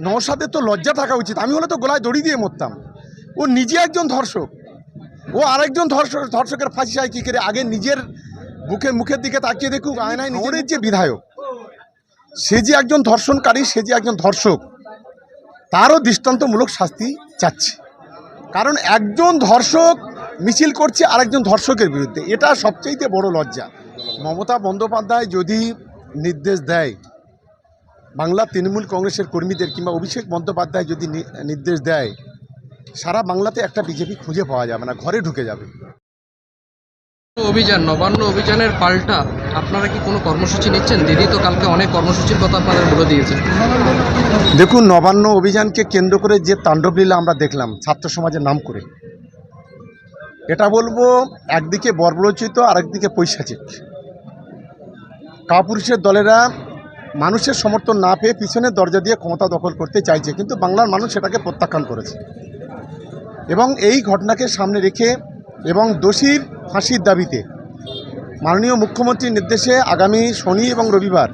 নওশাদের তো লজ্জা থাকা উচিত। আমি হলে তো গলায় দড়ি দিয়ে মরতাম। ও নিজে একজন ধর্ষক। ও আরেকজন ধর্ষক ধর্ষকের ফাঁসি চায় কী করে? আগে নিজের বুকে মুখের দিকে তাকিয়ে দেখুক আয়নায় নিজের যে বিধায়ক। সে যে একজন ধর্ষণকারী সে যে একজন ধর্ষক তারও দৃষ্টান্তমূলক শাস্তি চাচ্ছে। কারণ একজন ধর্ষক মিছিল করছে আরেকজন ধর্ষকের বিরুদ্ধে। এটা সবচেয়ে বড় লজ্জা। মমতা বন্দ্যোপাধ্যায় যদি নির্দেশ দেয় বাংলা তৃণমূল কংগ্রেসের কর্মীদের কিংবা অভিষেক বন্দ্যোপাধ্যায় যদি নির্দেশ দেয় সারা বাংলাতে একটা বিজেপি খুঁজে পাওয়া যাবে না ঘরে ঢুকে যাবে। অভিযান নবান্ন অভিযানের পাল্টা আপনারা কি কোনো কর্মসূচি নিচ্ছেন? দিদি তো কালকে অনেক কর্মসূচির কথা আপনাদের বলে দিয়েছে দেখুন নবান্ন অভিযানকে কেন্দ্র করে যে তাণ্ডবলীলা আমরা দেখলাম ছাত্র সমাজের নাম করে এটা বলব একদিকে বর্বরচিত আরেকদিকে পৈশাচিক কাপুরুষের দলেরা মানুষের সমর্থন না পেয়ে পিছনের দরজা দিয়ে ক্ষমতা দখল করতে চাইছে কিন্তু বাংলার মানুষ সেটাকে প্রত্যাখ্যান করেছে। এবং এই ঘটনাকে সামনে রেখে এবং দোষীর ফাঁসির দাবিতে মাননীয় মুখ্যমন্ত্রীর নির্দেশে আগামী শনি এবং রবিবার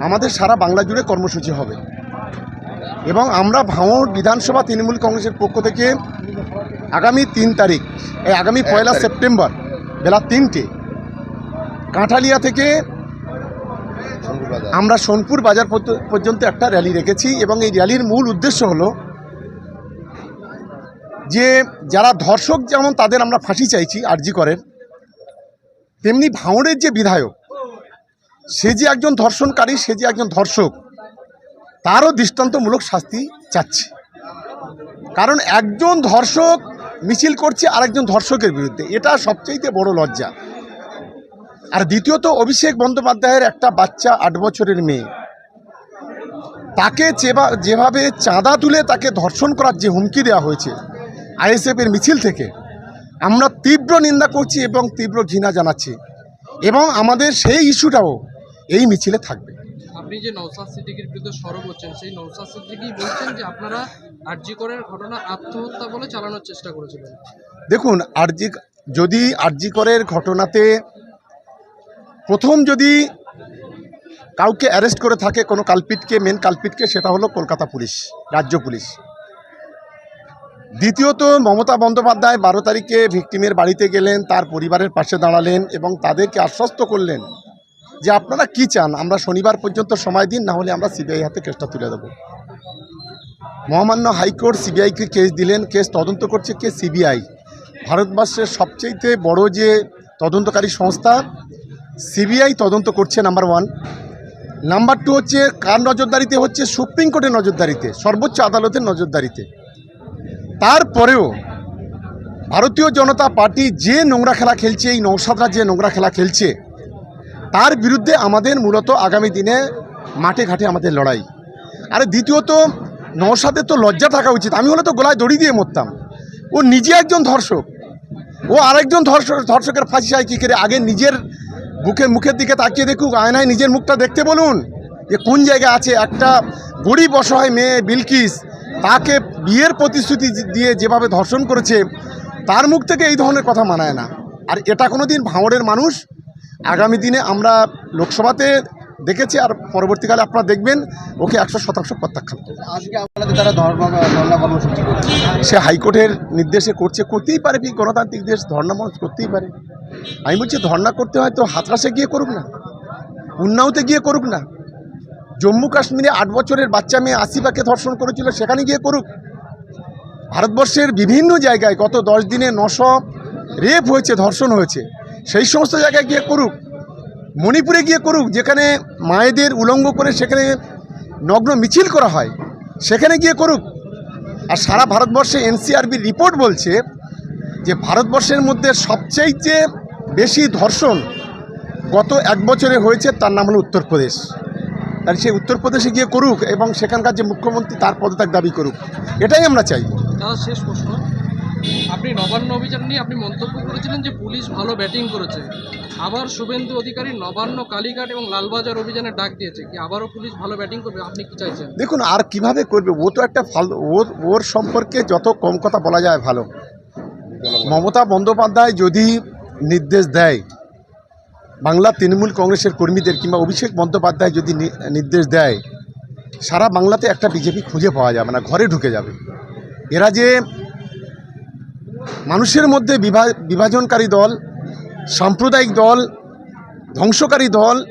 আমাদের সারা বাংলা জুড়ে কর্মসূচি হবে। এবং আমরা ভাঙড় বিধানসভা তৃণমূল কংগ্রেসের পক্ষ থেকে আগামী তিন তারিখ এই আগামী পয়লা সেপ্টেম্বর বেলা তিনটে কাঁঠালিয়া থেকে আমরা সোনপুর বাজার পর্যন্ত একটা র্যালি রেখেছি এবং এই র্যালির মূল উদ্দেশ্য হলো যে যারা ধর্ষক যেমন তাদের আমরা ফাঁসি চাইছি, আরজি করেন, তেমনি ভাঙড়ের যে বিধায়ক, সে যে একজন ধর্ষণকারী, সে যে একজন ধর্ষক, তারও দৃষ্টান্তমূলক শাস্তি চাচ্ছে। কারণ একজন ধর্ষক মিছিল করছে আরেকজন ধর্ষকের বিরুদ্ধে, এটা সবচেয়ে বড় লজ্জা। আর দ্বিতীয়ত অভিষেক বন্দ্যোপাধ্যায়ের একটা বাচ্চা আট বছরের মেয়ে। তাকে যেভাবে চাঁদা তুলে তাকে ধর্ষণ করার যে হুমকি দেওয়া হয়েছে আইএসএফের মিছিল থেকে আমরা তীব্র নিন্দা করছি এবং তীব্র ঘৃণা জানাচ্ছি এবং আমাদের সেই ইস্যুটাও এই মিছিলে থাকবে। আপনি যে নৌসাদ সিদ্দিকির বিরুদ্ধে সরব হচ্ছেন সেই নৌসাদ সিদ্দিকি বলছেন যে আপনারা আরজি করের ঘটনা আত্মহত্যা বলে চালানোর চেষ্টা করেছিলেন। দেখুন আরজি যদি আরজি করের ঘটনাতে প্রথম যদি কাউকে অ্যারেস্ট করে থাকে কোনো কালপিটকে মেন কালপিটকে, সেটা হলো কলকাতা পুলিশ, রাজ্য পুলিশ। দ্বিতীয়ত মমতা বন্দ্যোপাধ্যায় বারো তারিখে ভিকটিমের বাড়িতে গেলেন, তার পরিবারের পাশে দাঁড়ালেন এবং তাদেরকে আশ্বস্ত করলেন যে আপনারা কি চান, আমরা শনিবার পর্যন্ত সময় দিন, না হলে আমরা সিবিআই হাতে কেসটা তুলে দেবো। মহামান্য হাইকোর্ট সিবিআইকে কেস দিলেন, কেস তদন্ত করছে কে? সিবিআই। ভারতবর্ষের সবচেয়ে বড় যে তদন্তকারী সংস্থা সিবিআই তদন্ত করছে নাম্বার ওয়ান। নাম্বার টু হচ্ছে, কার নজরদারিতে হচ্ছে? সুপ্রিম কোর্টের নজরদারিতে, সর্বোচ্চ আদালতের নজরদারিতে। তারপরেও ভারতীয় জনতা পার্টি যে নোংরা খেলা খেলছে, এই নৌসাদরা যে নোংরা খেলা খেলছে, তার বিরুদ্ধে আমাদের মূলত আগামী দিনে মাঠে ঘাটে আমাদের লড়াই। আর দ্বিতীয়ত নৌসাদের তো লজ্জা থাকা উচিত। আমি হলে তো গলায় দড়ি দিয়ে মরতাম। ও নিজে একজন ধর্ষক। ও আরেকজন ধর্ষক, ধর্ষকের ফাঁসি চায় কী করে? আগে নিজের বুকে মুখের দিকে তাকিয়ে দেখুক আয়নায় নিজের মুখটা দেখতে বলুন যে কোন জায়গায় আছে। একটা গরিব অসহায় মেয়ে বিলকিস তাকে বিয়ের প্রতিশ্রুতি দিয়ে যেভাবে ধর্ষণ করেছে তার মুখ থেকে এই ধরনের কথা মানায় না। আর এটা কোনো দিন ভাঙড়ের মানুষ আগামী দিনে আমরা লোকসভাতে দেখেছি আর পরবর্তীকালে আপনারা দেখবেন ওকে একশো শতাংশ প্রত্যাখ্যান আজকে আপনাদের তারা ধর্ম ধর্ণা কর্মসূচি সে হাইকোর্টের নির্দেশে করছে করতেই পারে কি গণতান্ত্রিক দেশ ধর্ণা মানুষ করতেই পারে। আমি বলছি ধর্না করতে হয় তো হাতরাসে গিয়ে করুক না। উন্নাওতে গিয়ে করুক না। জম্মু কাশ্মীরে আট বছরের বাচ্চা মেয়ে আসিফাকে ধর্ষণ করেছিল, সেখানে গিয়ে করুক। ভারতবর্ষের বিভিন্ন জায়গায় গত দশ দিনে নশো রেপ হয়েছে, ধর্ষণ হয়েছে। সেই সমস্ত জায়গায় গিয়ে করুক। মণিপুরে গিয়ে করুক, যেখানে মায়েদের উলঙ্গ করে সেখানে নগ্ন মিছিল করা হয়, সেখানে গিয়ে করুক। আর সারা ভারতবর্ষে এনসিআরবির রিপোর্ট বলছে যে, ভারতবর্ষের মধ্যে সবচেয়ে বেশি ধর্ষণ গত এক বছরে হয়েছে তার নাম হলো উত্তরপ্রদেশ। তাহলে সেই উত্তরপ্রদেশে গিয়ে করুক এবং সেখানকার যে মুখ্যমন্ত্রী তার পদত্যাগ দাবি করুক এটাই আমরা চাই। শেষ প্রশ্ন। আপনি নবান্ন অভিযান নিয়ে আপনি মন্তব্য করেছিলেন যে পুলিশ ভালো ব্যাটিং করেছে। আবার শুভেন্দু অধিকারী নবান্ন কালীঘাট এবং লালবাজার অভিযানে ডাক দিয়েছে কি আবারও পুলিশ ভালো ব্যাটিং করবে? আপনি কি চাইছেন? দেখুন আর কীভাবে করবে? ও তো একটা ওর ওর সম্পর্কে যত কম কথা বলা যায় ভালো। মমতা বন্দ্যোপাধ্যায় যদি নির্দেশ দেয়। বাংলা তৃণমূল কংগ্রেসের কর্মীদের কিংবা অভিষেক বন্দ্যোপাধ্যায় যদি নির্দেশ দেয়, সারা বাংলাতে একটা বিজেপি খুঁজে পাওয়া যাবে না, ঘরে ঢুকে যাবে। এরা যে মানুষের মধ্যে বিভা- বিভাজনকারী দল, সাম্প্রদায়িক দল, ধ্বংসকারী দল,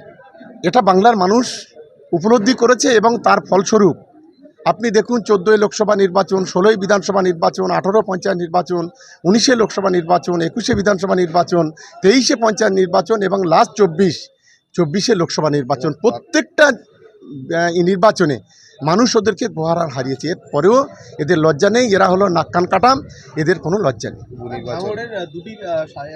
এটা বাংলার মানুষ উপলব্ধি করেছে এবং তার ফলস্বরূপ আপনি দেখুন, চোদ্দোই লোকসভা নির্বাচন, ষোলোই বিধানসভা নির্বাচন, আঠারো পঞ্চায়েত নির্বাচন, উনিশে লোকসভা নির্বাচন, একুশে বিধানসভা নির্বাচন, তেইশে পঞ্চায়েত নির্বাচন এবং লাস্ট চব্বিশ, চব্বিশে লোকসভা নির্বাচন। প্রত্যেকটা নির্বাচনে মানুষ ওদেরকে বহারার হারিয়েছে। এরপরেও এদের লজ্জা নেই, এরা হলো নাক কান কাটাম এদের কোনো লজ্জা নেই।